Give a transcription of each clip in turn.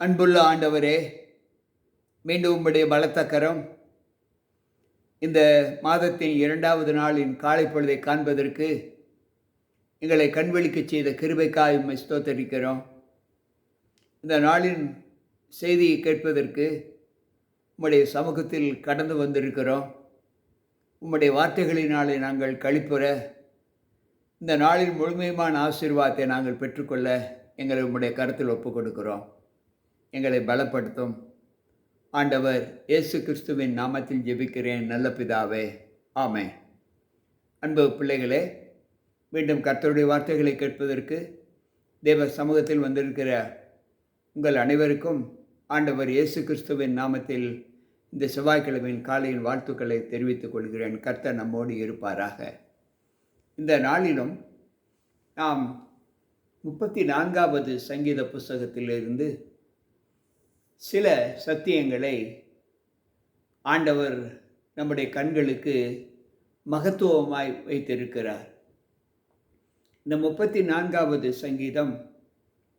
அன்புள்ள ஆண்டவரே மீண்டும் உம்முடைய பலத்த கரம் இந்த மாதத்தின் இரண்டாவது நாளின் காலை பொழுதை காண்பதற்கு எங்களை கண்வெளிக்கச் செய்த கிருபைக்காய் உம்மை ஸ்தோத்தரிக்கிறோம். இந்த நாளின் செய்தியை கேட்பதற்கு உம்முடைய சமூகத்தில் கடந்து வந்திருக்கிறோம். உம்முடைய வார்த்தைகளினாலே நாங்கள் கழிப்புற இந்த நாளின் முழுமையுமான ஆசீர்வாதத்தை நாங்கள் பெற்றுக்கொள்ள எங்களை உம்முடைய கருத்தில் ஒப்புக் கொடுக்கிறோம் எங்களை பலப்படுத்தும். ஆண்டவர் இயேசு கிறிஸ்துவின் நாமத்தில் ஜெபிக்கிறேன் நல்ல பிதாவே. ஆமே அன்பு பிள்ளைகளே மீண்டும் கர்த்தருடைய வார்த்தைகளை கேட்பதற்கு தேவ சமூகத்தில் வந்திருக்கிற உங்கள் அனைவருக்கும் ஆண்டவர் இயேசு கிறிஸ்துவின் நாமத்தில் இந்த செவ்வாய்க்கிழமையின் காலையின் வாழ்த்துக்களை தெரிவித்துக் கொள்கிறேன். கர்த்தர் நம்மோடு இருப்பாராக. இந்த நாளிலும் நாம் முப்பத்தி நான்காவது சங்கீத புஸ்தகத்திலிருந்து சில சத்தியங்களை ஆண்டவர் நம்முடைய கண்களுக்கு மகத்துவமாய் வைத்திருக்கிறார். இந்த முப்பத்தி நான்காவது சங்கீதம்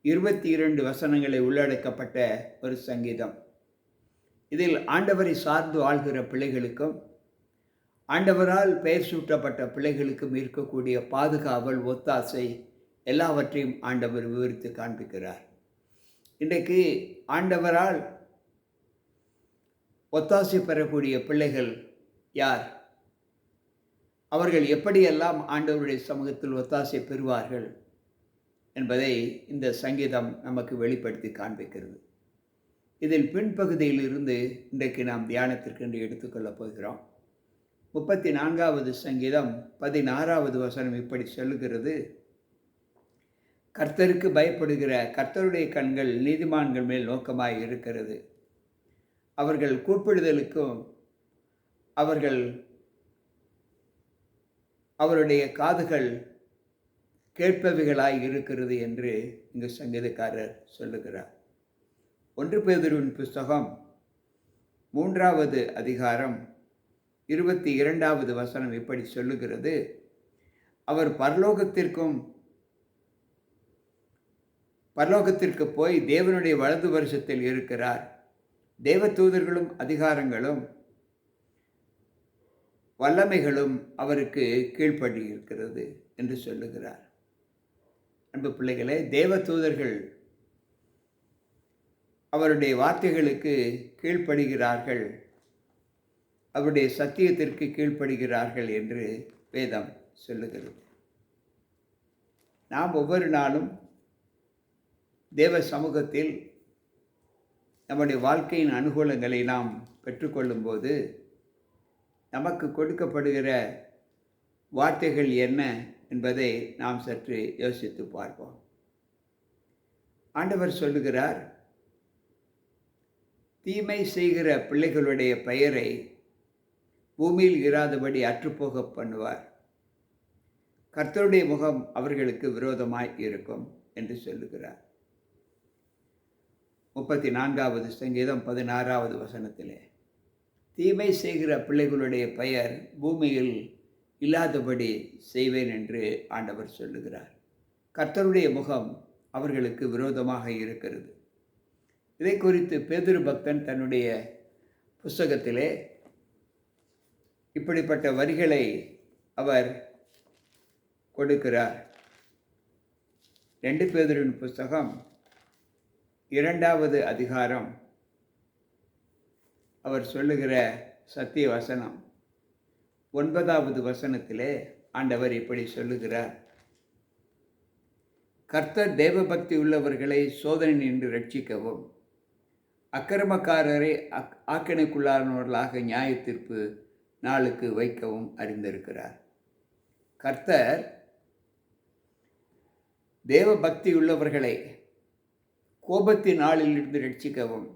இருபத்தி இரண்டு வசனங்களை உள்ளடக்கப்பட்ட ஒரு சங்கீதம். இதில் ஆண்டவரை சார்ந்து வாழ்கிற பிள்ளைகளுக்கும் ஆண்டவரால் பெயர் சூட்டப்பட்ட பிள்ளைகளுக்கும் இருக்கக்கூடிய பாதுகாவல் ஒத்தாசை எல்லாவற்றையும் ஆண்டவர் விவரித்து காண்பிக்கிறார். இன்றைக்கு ஆண்டவரால் ஒத்தாசை பெறக்கூடிய பிள்ளைகள் யார்? அவர்கள் எப்படியெல்லாம் ஆண்டவருடைய சமூகத்தில் ஒத்தாசை பெறுவார்கள் என்பதை இந்த சங்கீதம் நமக்கு வெளிப்படுத்தி காண்பிக்கிறது. இதில் பின்பகுதியில் இருந்து இன்றைக்கு நாம் தியானத்திற்கென்று எடுத்துக்கொள்ளப் போகிறோம். முப்பத்தி நான்காவது சங்கீதம் பதினாறாவது வசனம் இப்படி சொல்லுகிறது. கர்த்தருக்கு பயப்படுகிற கர்த்தருடைய கண்கள் நீதிமான்கள் மேல் நோக்கமாய் இருக்கிறது. அவர்கள் கூப்பிடுதலுக்கும் அவர்கள் அவருடைய காதுகள் கேட்பவைகளாய் இருக்கிறது என்று இங்கு சங்கீதக்காரர் சொல்லுகிறார். ஒன்று பேதுருவின் புஸ்தகம் மூன்றாவது அதிகாரம் இருபத்தி இரண்டாவது வசனம் இப்படி சொல்லுகிறது. அவர் பரலோகத்திற்கும் பரலோகத்திற்கு போய் தேவனுடைய வலது வருஷத்தில் இருக்கிறார். தேவ தூதர்களும் அதிகாரங்களும் வல்லமைகளும் அவருக்கு கீழ்ப்படி இருக்கிறது என்று சொல்லுகிறார். அன்பு பிள்ளைகளே தேவ தூதர்கள் அவருடைய வார்த்தைகளுக்கு கீழ்ப்படுகிறார்கள். அவருடைய சத்தியத்திற்கு கீழ்ப்படுகிறார்கள் என்று வேதம் சொல்லுகிறது. நாம் ஒவ்வொரு நாளும் தேவ சமூகத்தில் நம்முடைய வாழ்க்கையின் அனுகூலங்களை நாம் பெற்றுக்கொள்ளும்போது நமக்கு கொடுக்கப்படுகிற வார்த்தைகள் என்ன என்பதை நாம் சற்று யோசித்து பார்ப்போம். ஆண்டவர் சொல்லுகிறார் தீமை செய்கிற பிள்ளைகளுடைய பெயரை பூமியில் இராதபடி அற்றுப்போக பண்ணுவார். கர்த்தருடைய முகம் அவர்களுக்கு விரோதமாய் இருக்கும் என்று சொல்லுகிறார். முப்பத்தி நான்காவது சங்கீதம் பதினாறாவது வசனத்திலே தீமை செய்கிற பிள்ளைகளுடைய பெயர் பூமியில் இல்லாதபடி செய்வேன் என்று ஆண்டவர் சொல்லுகிறார். கர்த்தருடைய முகம் அவர்களுக்கு விரோதமாக இருக்கிறது. இதை குறித்து பேதுரு பக்தன் தன்னுடைய புஸ்தகத்திலே இப்படிப்பட்ட வரிகளை அவர் கொடுக்கிறார். ரெண்டு பேதரின் புஸ்தகம் இரண்டாவது அதிகாரம். அவர் சொல்லுகிற சத்திய வசனம். ஒன்பதாவது வசனத்திலே ஆண்டவர் இப்படி சொல்லுகிறார். கர்த்தர் தேவபக்தி உள்ளவர்களை சோதனை நின்று ரட்சிக்கவும். அக்கிரமக்காரரை அக் ஆக்கினைக்குள்ளானவர்களாக நியாய தீர்ப்பு நாளுக்கு வைக்கவும் அறிந்திருக்கிறார். கர்த்தர் தேவபக்தி உள்ளவர்களை கோபத்தின் நாளில் இருந்து ரட்சிக்கவும்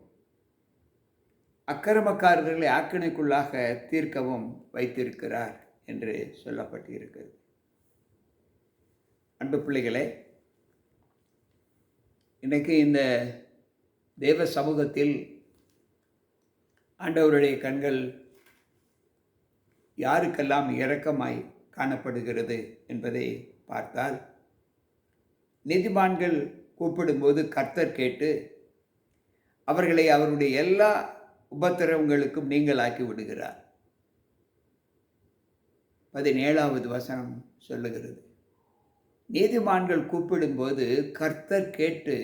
அக்கிரமக்காரர்களை ஆக்கினைக்குள்ளாக தீர்க்கவும் வைத்திருக்கிறார் என்று சொல்லப்பட்டிருக்கிறது. அன்பு பிள்ளைகளே இன்றைக்கு இந்த தேவ சமூகத்தில் ஆண்டவருடைய கண்கள் யாருக்கெல்லாம் இரக்கமாய் காணப்படுகிறது என்பதை பார்த்தால் நீதிமான்கள் கூப்பிடும்போது கர்த்தர் கேட்டு அவர்களை அவருடைய எல்லா உபத்திரவங்களுக்கும் நீங்களாக்கி விடுகிறார். பதினேழாவது வசனம் சொல்லுகிறது. நீதிமான்கள் கூப்பிடும்போது கர்த்தர் கேட்டு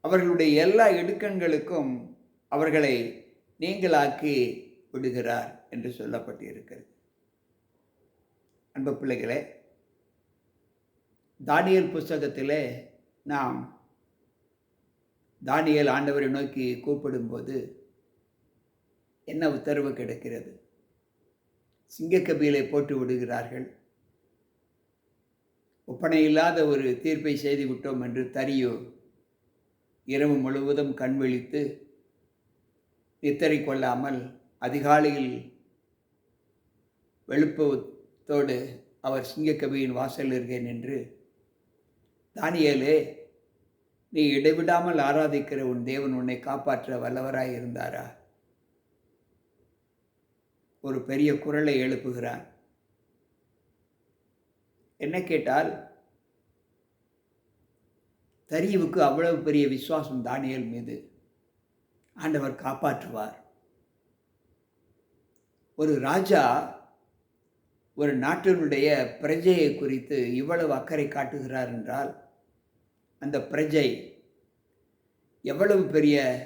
அவர்களுடைய எல்லா இடுக்கண்களுக்கும் அவர்களை நீங்களாக்கி விடுகிறார் என்று சொல்லப்பட்டிருக்கிறது. அன்பு பிள்ளைகளே தானியல் புஸ்தகத்திலே நாம் தானியல் ஆண்டவரை நோக்கி கூப்பிடும்போது என்ன உத்தரவு கிடைக்கிறது? சிங்கக்கபிலை போட்டு விடுகிறார்கள். ஒப்பனை இல்லாத ஒரு தீர்ப்பை செய்து விட்டோம் என்று தரியோ? இரவு முழுவதும் கண் விழித்து நித்திரை கொள்ளாமல் அதிகாலையில் வெளுப்பத்தோடு அவர் சிங்கக்கபியின் வாசல் இருக்கேன் என்று தானியலே நீ இடைவிடாமல் ஆராதிக்கிற உன் தேவன் உன்னை காப்பாற்ற வல்லவராய் இருந்தாரா? ஒரு பெரிய குரலை எழுப்புகிறான். என்ன கேட்டால் தரியவுக்கு அவ்வளவு பெரிய விசுவாசம் தானியல் மீது. ஆண்டவர் காப்பாற்றுவார். ஒரு ராஜா ஒரு நாட்டினுடைய பிரஜையை குறித்து இவ்வளவு அக்கறை காட்டுகிறார் என்றால் அந்த பிரஜை எவ்வளவு பெரிய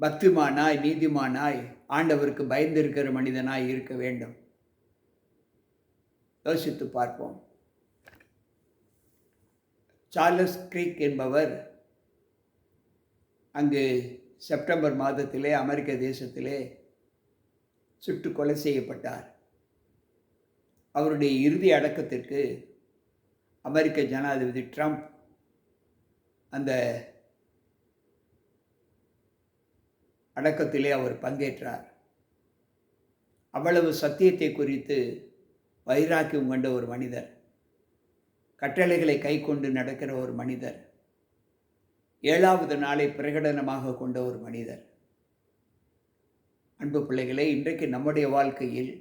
பக்திமானாய் நீதிமானாய் ஆண்டவருக்கு பயந்திருக்கிற மனிதனாய் இருக்க வேண்டும்? யோசித்து பார்ப்போம். சார்லஸ் கிரீக் என்பவர் அங்கு செப்டம்பர் மாதத்திலே அமெரிக்க தேசத்திலே சுட்டு கொலை செய்யப்பட்டார். அவருடைய இறுதி அடக்கத்திற்கு அமெரிக்க ஜனாதிபதி ட்ரம்ப் அந்த அடக்கத்திலே அவர் பங்கேற்றார். அவ்வளவு சத்தியத்தை குறித்து வைராக்கியம் கொண்ட ஒரு மனிதர் கட்டளைகளை கை கொண்டு நடக்கிற ஒரு மனிதர் ஏழாவது நாளை பிரகடனமாக கொண்ட ஒரு மனிதர். அன்பு பிள்ளைகளே இன்றைக்கு நம்முடைய வாழ்க்கையில்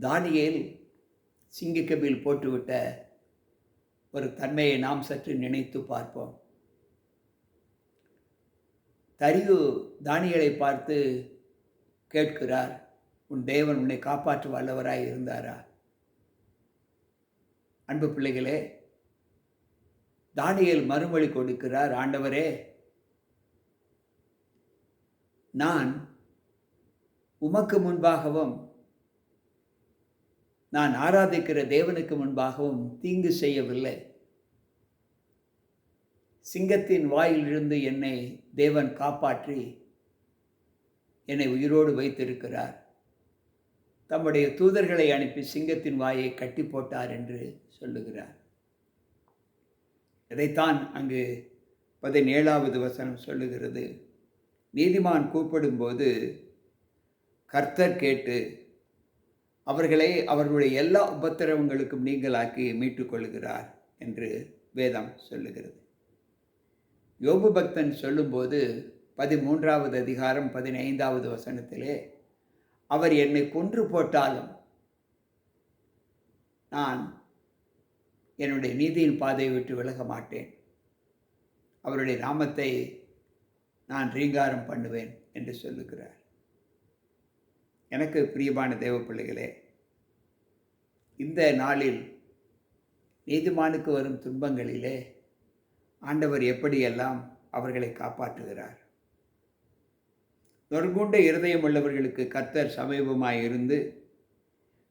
தானியேல் சிங்கிக்கபில் போட்டுவிட்ட ஒரு தன்மையை நாம் சற்று நினைத்து பார்ப்போம். தரியு தானியலை பார்த்து கேட்கிறார் உன் தேவன் உன்னை காப்பாற்ற வல்லவராய் இருந்தாரா? அன்பு பிள்ளைகளே தானியல் மறுமொழி கொடுக்கிறார் ஆண்டவரே நான் உமக்கு முன்பாகவும் நான் ஆராதிக்கிற தேவனுக்கு முன்பாகவும் தீங்கு செய்யவில்லை. சிங்கத்தின் வாயிலிருந்து என்னை தேவன் காப்பாற்றி என்னை உயிரோடு வைத்திருக்கிறார். தம்முடைய தூதர்களை அனுப்பி சிங்கத்தின் வாயை கட்டி போட்டார் என்று சொல்லுகிறார். இதைத்தான் அங்கு பதினேழாவது வசனம் சொல்லுகிறது. நீதிமான் கூப்பிடும்போது கர்த்தர் கேட்டு அவர்களை அவர்களுடைய எல்லா உபத்திரவங்களுக்கும் நீங்களாக்கி மீட்டுக்கொள்கிறார் என்று வேதம் சொல்லுகிறது. யோபு பக்தன் சொல்லும்போது பதிமூன்றாவது அதிகாரம் பதினைந்தாவது வசனத்திலே அவர் என்னை கொன்று போட்டாலும் நான் என்னுடைய நீதியின் பாதையை விட்டு விலக மாட்டேன். அவருடைய நாமத்தை நான் ரீங்காரம் பண்ணுவேன் என்று சொல்லுகிறார். எனக்கு பிரியமான தேவ பிள்ளைகளே இந்த நாளில் நீதிமானுக்கு வரும் துன்பங்களிலே ஆண்டவர் எப்படியெல்லாம் அவர்களை காப்பாற்றுகிறார்? நொறுங்குண்ட இருதயம் உள்ளவர்களுக்கு கர்த்தர் சமீபமாய் இருந்து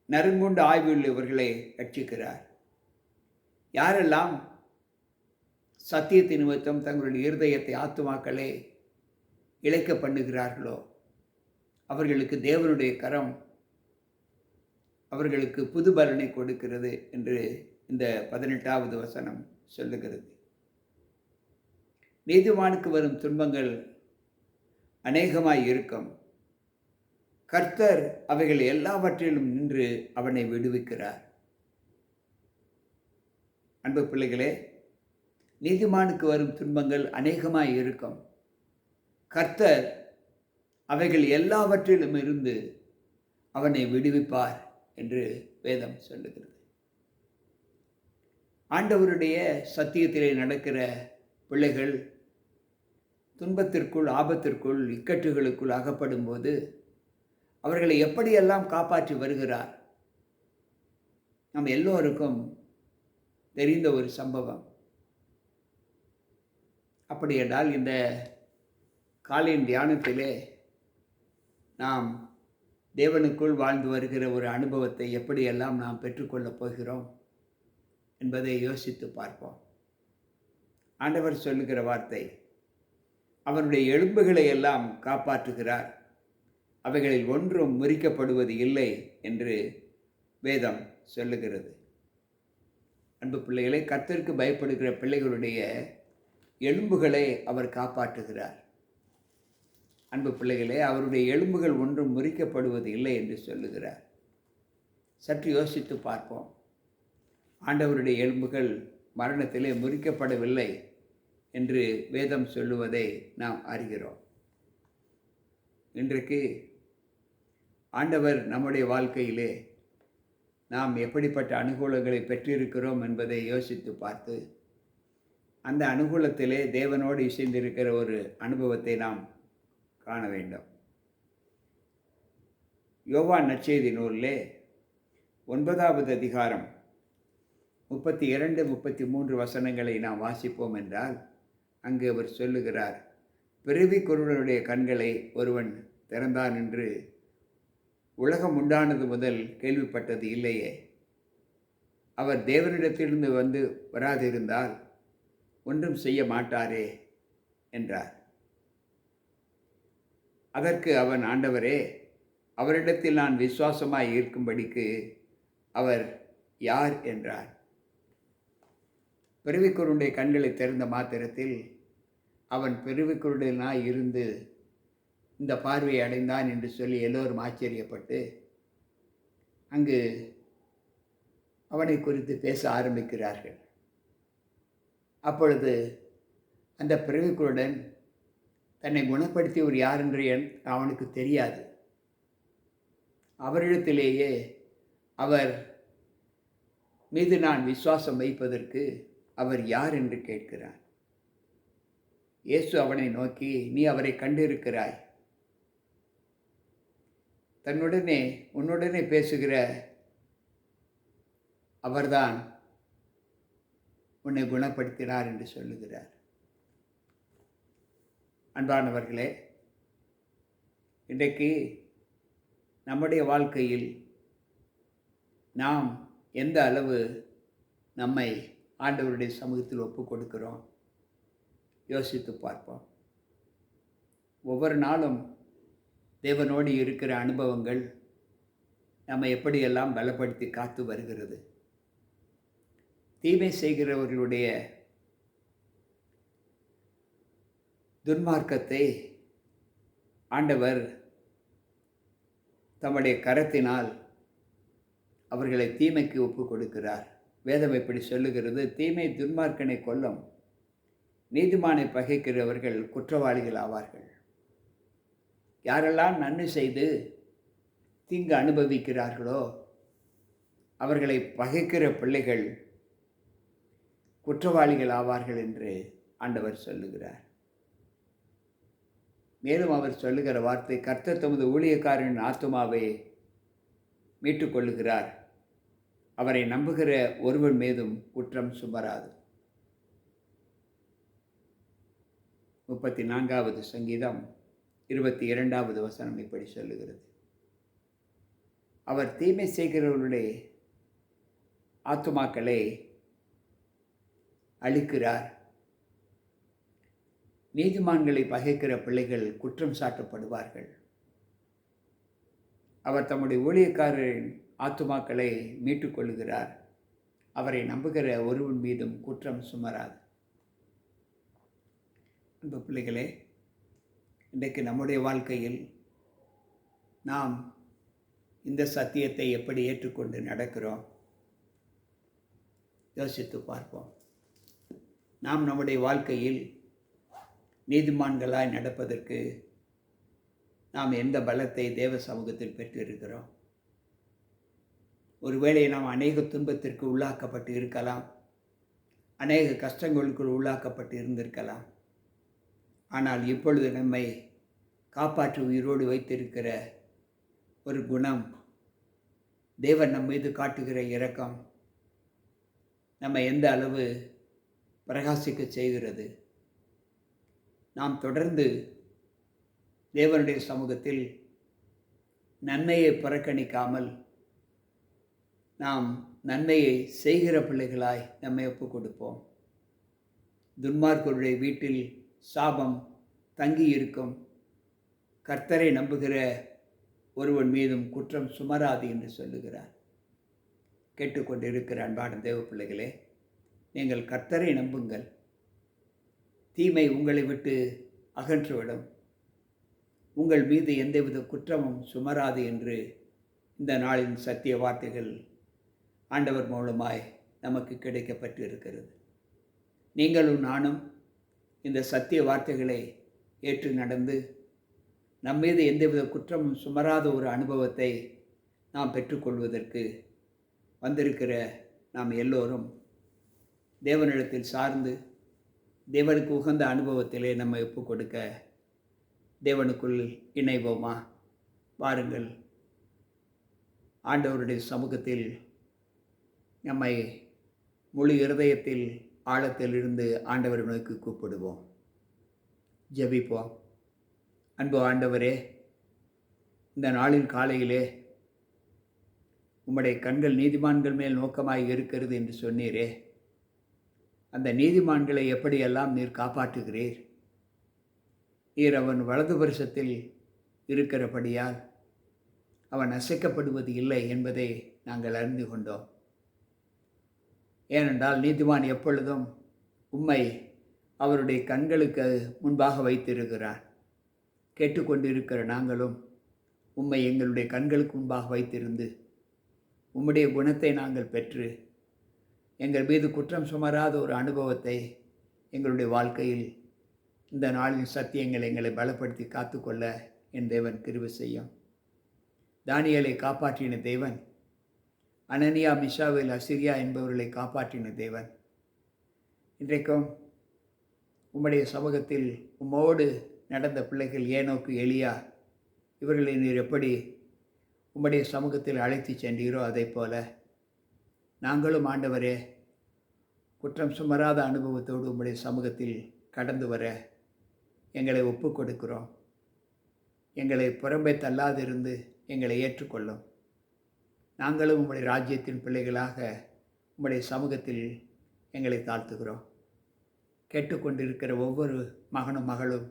நறுங்குண்ட ஆய்வுள்ளவர்களை ரட்சிக்கிறார். யாரெல்லாம் சத்தியத்தின் நிமித்தம் தங்களுடைய இருதயத்தை ஆத்துமாக்களே இழைக்க பண்ணுகிறார்களோ அவர்களுக்கு தேவனுடைய கரம் அவர்களுக்கு புது பலனை கொடுக்கிறது என்று இந்த பதினெட்டாவது வசனம் சொல்லுகிறது. நீதிமானுக்கு வரும் துன்பங்கள் அநேகமாய் இருக்கும். கர்த்தர் அவைகள் எல்லாவற்றிலும் நின்று அவனை விடுவிக்கிறார். அன்பு பிள்ளைகளே நீதிமானுக்கு வரும் துன்பங்கள் அநேகமாய் இருக்கும். கர்த்தர் அவைகள் எல்லாவற்றிலும் இருந்து அவனை விடுவிப்பார். என்று வேதம் சொல்லுகிறது. ஆண்டவருடைய சத்தியத்திலே நடக்கிற பிள்ளைகள் துன்பத்திற்குள் ஆபத்திற்குள் இக்கட்டுகளுக்குள் அகப்படும் போது அவர்களை எப்படியெல்லாம் காப்பாற்றி வருகிறார்? நம் எல்லோருக்கும் தெரிந்த ஒரு சம்பவம். அப்படியென்றால் இந்த காலையின் தியானத்திலே நாம் தேவனுக்குள் வாழ்ந்து வருகிற ஒரு அனுபவத்தை எப்படியெல்லாம் நாம் பெற்றுக்கொள்ளப் போகிறோம் என்பதை யோசித்து பார்ப்போம். ஆண்டவர் சொல்லுகிற வார்த்தை அவனுடைய எலும்புகளை எல்லாம் காப்பாற்றுகிறார். அவைகளில் ஒன்றும் முறிக்கப்படுவது இல்லை என்று வேதம் சொல்லுகிறது. அன்பு பிள்ளைகளை கர்த்தருக்கு பயப்படுகிற பிள்ளைகளுடைய எலும்புகளை அவர் காப்பாற்றுகிறார். அன்பு பிள்ளைகளே அவருடைய எலும்புகள் ஒன்றும் முறிக்கப்படுவது இல்லை என்று சொல்லுகிறார். சற்று யோசித்து பார்ப்போம். ஆண்டவருடைய எலும்புகள் மரணத்திலே முறிக்கப்படவில்லை என்று வேதம் சொல்லுவதை நாம் அறிகிறோம். இன்றைக்கு ஆண்டவர் நம்முடைய வாழ்க்கையிலே நாம் எப்படிப்பட்ட அனுகூலங்களை பெற்றிருக்கிறோம் என்பதை யோசித்து பார்த்து அந்த அனுகூலத்திலே தேவனோடு இசைந்திருக்கிற ஒரு அனுபவத்தை நாம் காண வேண்டும். யோவான் நற்செய்தி நூலிலே ஒன்பதாவது அதிகாரம் முப்பத்தி இரண்டு முப்பத்தி மூன்று வசனங்களை நாம் வாசிப்போம் என்றால் அங்கு அவர் சொல்லுகிறார் பிறவி குருடனுடைய கண்களை ஒருவன் திறந்தான் என்று உலகம் உண்டானது முதல் கேள்விப்பட்டது இல்லையே. அவர் தேவனிடத்திலிருந்து வந்து வராதிருந்தால் ஒன்றும் செய்ய மாட்டாரே என்றார். அதற்கு அவன் ஆண்டவரே அவரிடத்தில் நான் விசுவாசமாய் இருக்கும்படிக்கு அவர் யார்? என்றார். பெருவிக்குருடைய கண்களை திறந்த மாத்திரத்தில் அவன் பெருவிக்குருடனாய் இருந்து இந்த பார்வையை அடைந்தான் என்று சொல்லி எல்லோரும் ஆச்சரியப்பட்டு அங்கு அவனை குறித்து பேச ஆரம்பிக்கிறார்கள். அப்பொழுது அந்த பிறவிக்குருடன் தன்னை குணப்படுத்தியவர் யார் என்று என்- அவனுக்கு தெரியாது. அவரிடத்திலேயே அவர் மீது நான் விசுவாசம் வைப்பதற்கு அவர் யார் என்று கேட்கிறார். இயேசு அவனை நோக்கி நீ அவரை கண்டிருக்கிறாய். தன்னுடனே உன்னுடனே பேசுகிற அவர்தான் உன்னை குணப்படுத்தினார் என்று சொல்லுகிறார். அன்பானவர்களே இன்றைக்கு நம்முடைய வாழ்க்கையில் நாம் எந்த அளவு நம்மை ஆண்டவருடைய சமூகத்தில் ஒப்பு கொடுக்கிறோம்? யோசித்து பார்ப்போம். ஒவ்வொரு நாளும் தேவனோடு இருக்கிற அனுபவங்கள் நம்ம எப்படியெல்லாம் பலப்படுத்தி காத்து வருகிறது? தீமை செய்கிறவர்களுடைய துன்மார்க்கத்தை ஆண்டவர் தம்முடைய கரத்தினால் அவர்களை தீமைக்கு ஒப்பு கொடுக்கிறார் வேதம் இப்படி சொல்லுகிறது தீமை துன்மார்க்கனை கொல்லும். நீதிமானை பகைக்கிறவர்கள் குற்றவாளிகள் ஆவார்கள். யாரெல்லாம் நன்மை செய்து தீங்கு அனுபவிக்கிறார்களோ அவர்களை பகைக்கிற பிள்ளைகள் குற்றவாளிகள் ஆவார்கள் என்று ஆண்டவர் சொல்லுகிறார். மேலும் அவர் சொல்லுகிற வார்த்தை கர்த்தர் தமது ஊழியக்காரனின் ஆத்துமாவை மீட்டுக்கொள்ளுகிறார். அவரை நம்புகிற ஒருவன் மீதும் குற்றம் சுமராது. முப்பத்தி நான்காவது சங்கீதம் இருபத்தி இரண்டாவது வசனம் இப்படி சொல்லுகிறது. அவர் தீமை செய்கிறவர்களுடைய ஆத்துமாக்களை அழிக்கிறார். நீதிமான்களை பகைக்கிற பிள்ளைகள் குற்றம் சாட்டப்படுவார்கள். அவர் தம்முடைய ஊழியக்காரரின் ஆத்துமாக்களை மீட்டுக்கொள்கிறார் அவரை நம்புகிற ஒருவன் மீதும் குற்றம் சுமராது. அன்பு பிள்ளைகளே இன்றைக்கு நம்முடைய வாழ்க்கையில் நாம் இந்த சத்தியத்தை எப்படி ஏற்றுக்கொண்டு நடக்கிறோம்? யோசித்து பார்ப்போம். நாம் நம்முடைய வாழ்க்கையில் நீதிமான்களாய் நடப்பதற்கு நாம் எந்த பலத்தை தேவ சமூகத்தில் பெற்றிருக்கிறோம்? ஒருவேளை நாம் அநேக துன்பத்திற்கு உள்ளாக்கப்பட்டு இருக்கலாம். அநேக கஷ்டங்களுக்குள் உள்ளாக்கப்பட்டு இருந்திருக்கலாம். ஆனால் இப்பொழுது நம்மை காப்பாற்றி உயிரோடு வைத்திருக்கிற ஒரு குணம் தேவன் நம் மீது காட்டுகிற இரக்கம் நம்ம எந்த அளவு பிரகாசிக்க செய்கிறது? நாம் தொடர்ந்து தேவனுடைய சமூகத்தில் நன்மையை புறக்கணிக்காமல் நாம் நன்மையை செய்கிற பிள்ளைகளாய் நம்மை ஒப்புக் கொடுப்போம். துன்மார்க்கருடைய வீட்டில் சாபம் தங்கி இருக்கும் கர்த்தரை நம்புகிற ஒருவன் மீதும் குற்றம் சுமராது என்று சொல்லுகிறார். கேட்டுக்கொண்டிருக்கிற அன்பான தேவ பிள்ளைகளே நீங்கள் கர்த்தரை நம்புங்கள். தீமை உங்களை விட்டு அகன்றுவிடும். உங்கள் மீது எந்தவித குற்றமும் சுமராது என்று இந்த நாளின் சத்திய வார்த்தைகள் ஆண்டவர் மூலமாய் நமக்கு கிடைக்கப்பட்டு இருக்கிறது நீங்களும் நானும் இந்த சத்திய வார்த்தைகளை ஏற்று நடந்து நம் மீது எந்தவித குற்றமும் சுமராத ஒரு அனுபவத்தை நாம் பெற்றுக்கொள்வதற்கு வந்திருக்கிற நாம் எல்லோரும் தேவனிடத்தில் சார்ந்து தேவனுக்கு உகந்த அனுபவத்திலே நம்ம ஒப்பு கொடுக்க தேவனுக்குள் இணைவோமா? வாருங்கள். ஆண்டவருடைய சமூகத்தில் நம்மை முழு இருதயத்தில் ஆழத்தில் இருந்து ஆண்டவர் நோக்கி கூப்பிடுவோம். ஜெபிப்போம். அன்பு ஆண்டவரே இந்த நாளின் காலையிலே உம்முடைய கண்கள் நீதிமான்கள் மேல் நோக்கமாக இருக்கிறது என்று சொன்னீரே. அந்த நீதிமான்களை எப்படியெல்லாம் நீர் காப்பாற்றுகிறீர்? நீர் அவன் வலது வருஷத்தில் இருக்கிறபடியால் அவன் அசைக்கப்படுவது இல்லை என்பதை நாங்கள் அறிந்து கொண்டோம். ஏனென்றால் நீதிமான் எப்பொழுதும் உம்மை அவருடைய கண்களுக்கு முன்பாக வைத்திருக்கிறார் கேட்டுக்கொண்டிருக்கிற நாங்களும் உம்மை எங்களுடைய கண்களுக்கு முன்பாக வைத்திருந்து உம்முடைய குணத்தை நாங்கள் பெற்று எங்கள் மீது குற்றம் சுமராத ஒரு அனுபவத்தை எங்களுடைய வாழ்க்கையில் இந்த நாளின் சத்தியங்கள் எங்களை பலப்படுத்தி காத்துக்கொள்ள என் தேவன் கிருவு செய்யும். தானியலை காப்பாற்றின தேவன் அனனியா மிஷாவில் அசிரியா என்பவர்களை காப்பாற்றின தேவன். இன்றைக்கும் உம்முடைய சமூகத்தில் உம்மோடு நடந்த பிள்ளைகள் ஏனோக்கு எளியா இவர்களை நீர் எப்படி உம்முடைய சமூகத்தில் அழைத்து சென்றீரோ அதை போல நாங்களும் ஆண்டவரே குற்றம் சுமராத அனுபவத்தோடு உங்களுடைய சமூகத்தில் கடந்து வர எங்களை ஒப்பு கொடுக்கிறோம் எங்களை புறம்பை தள்ளாதிருந்து எங்களை ஏற்றுக்கொள்ளும். நாங்களும் உங்களுடைய ராஜ்யத்தின் பிள்ளைகளாக உங்களுடைய சமூகத்தில் எங்களை தாழ்த்துகிறோம். கேட்டுக்கொண்டிருக்கிற ஒவ்வொரு மகனும் மகளும்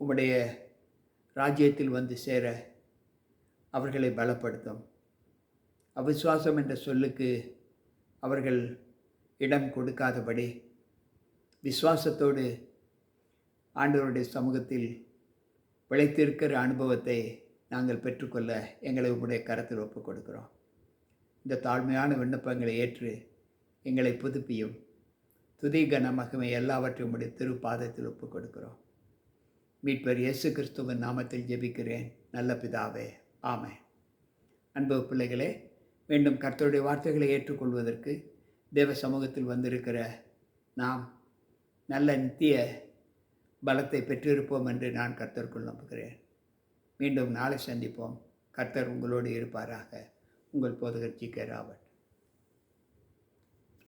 உம்முடைய ராஜ்யத்தில் வந்து சேர அவர்களை பலப்படுத்தும். அவிசுவாசம் என்ற சொல்லுக்கு அவர்கள் இடம் கொடுக்காதபடி விசுவாசத்தோடு ஆண்டவருடைய சமூகத்தில் பிழைத்திருக்கிற அனுபவத்தை நாங்கள் பெற்றுக்கொள்ள எங்களை உம்முடைய கரத்தில் ஒப்புக் கொடுக்கிறோம் இந்த தாழ்மையான விண்ணப்பங்களை ஏற்று எங்களை புதுப்பியும் துதி கன எல்லாவற்றையும் உடைய திருப்பாதத்தில் ஒப்புக் கொடுக்கிறோம் மீட்பர் இயேசு கிறிஸ்துவின் நாமத்தில் ஜெபிக்கிறேன். நல்ல பிதாவே. ஆமே அன்பு பிள்ளைகளே மீண்டும் கர்த்தருடைய வார்த்தைகளை ஏற்றுக்கொள்வதற்கு தேவ சமூகத்தில் வந்திருக்கிற நாம் நல்ல நித்திய பலத்தை பெற்றிருப்போம் என்று நான் கர்த்தருக்குள் நம்புகிறேன். மீண்டும் நாளை சந்திப்போம். கர்த்தர் உங்களோடு இருப்பாராக. உங்கள் போதகர் ஜி கே ராவன்